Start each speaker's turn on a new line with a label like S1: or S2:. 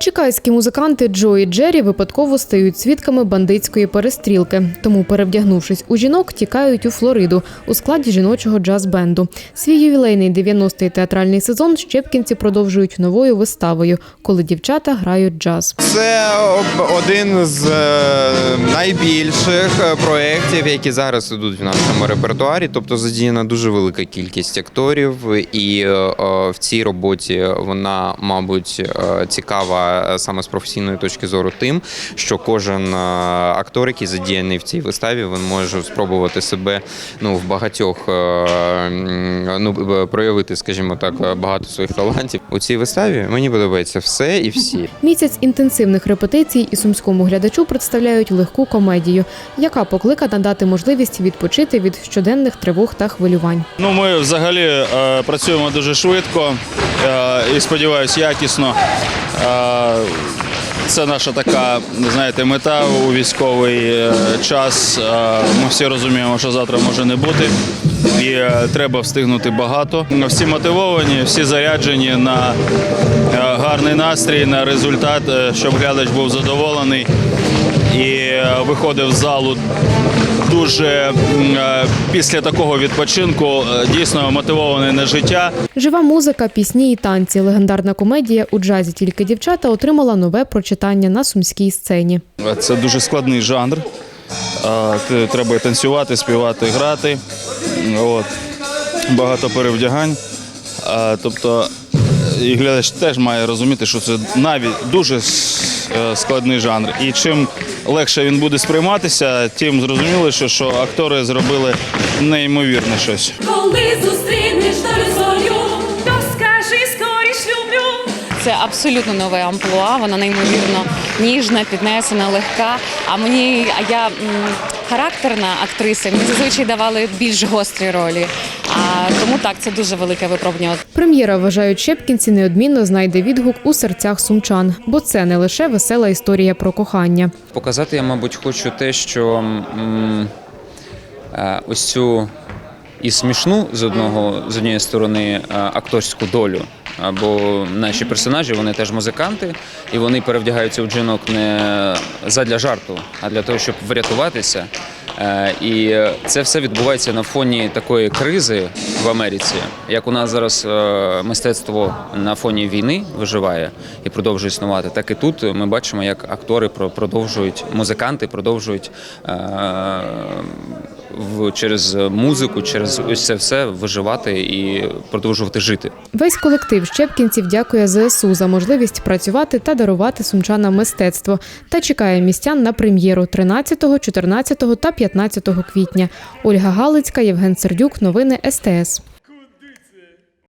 S1: Чекайські музиканти Джо і Джері випадково стають свідками бандитської перестрілки. Тому, перевдягнувшись у жінок, тікають у Флориду у складі жіночого джаз-бенду. Свій ювілейний 90-й театральний сезон щепкінці продовжують новою виставою, коли дівчата грають джаз.
S2: Це один з е, найбільших е, проєктів, які зараз ідуть в нашому репертуарі. Тобто задіяна дуже велика кількість акторів, і е, в цій роботі вона, мабуть, цікава е, саме з професійної точки зору тим, що кожен е, актор, який задіяний в цій виставі, він може спробувати себе ну в багатьох е, ну проявити, скажімо так, багато своїх талантів. У цій виставі мені подобається все і всі.
S1: Місяць інтенсивних репетицій і сумському глядачу представляють легку комедію, яка покликана дати можливість відпочити від щоденних тривог та хвилювань.
S3: Ну, ми взагалі е, працюємо дуже швидко і сподіваюся, якісно. Е, це наша така, знаєте, мета у військовий е, час. Е, Ми всі розуміємо, що завтра може не бути, і е, треба встигнути багато. Всі мотивовані, всі заряджені на е, гарний настрій, на результат, е, щоб глядач був задоволений і е, виходив з залу дуже е, після такого відпочинку е, дійсно мотивований на життя.
S1: Жива музика, пісні і танці. Легендарна комедія у джазі тільки дівчата отримала нове прочитання на сумській сцені.
S3: Це дуже складний жанр. Треба танцювати, співати, грати. От. Багато перевдягань. Тобто і глядач теж має розуміти, що це навіть дуже е, складний жанр. І чим легше він буде сприйматися, тим зрозуміло, що, що актори зробили неймовірне щось.
S4: Коли зустрінеш долю то скажи скоріш люблю.
S5: Це абсолютно нове амплуа. Вона неймовірно ніжна, піднесена, легка. А мені, а я характерна актриса. Мені зазвичай давали більш гострі ролі. Тому так, це дуже велике випробування.
S1: Прем'єра вважають щепкінці неодмінно знайде відгук у серцях сумчан, бо це не лише весела історія про кохання.
S6: Показати я, мабуть, хочу те, що м, е, ось цю і смішну з одного з однієї сторони е, акторську долю. Бо наші персонажі вони теж музиканти, і вони перевдягаються у жінок не задля жарту, а для того, щоб врятуватися. Е, І це все відбувається на фоні такої кризи в Америці, як у нас зараз е, мистецтво на фоні війни виживає і продовжує існувати, так і тут ми бачимо, як актори про- продовжують, музиканти продовжують е, в через музику, через ось це все виживати і продовжувати жити.
S1: Весь колектив щепкінців дякує ЗСУ за можливість працювати та дарувати сумчанам мистецтво та чекає містян на прем'єру 13, 14 та 15 квітня. Ольга Галицька, Євген Сердюк. Новини СТС.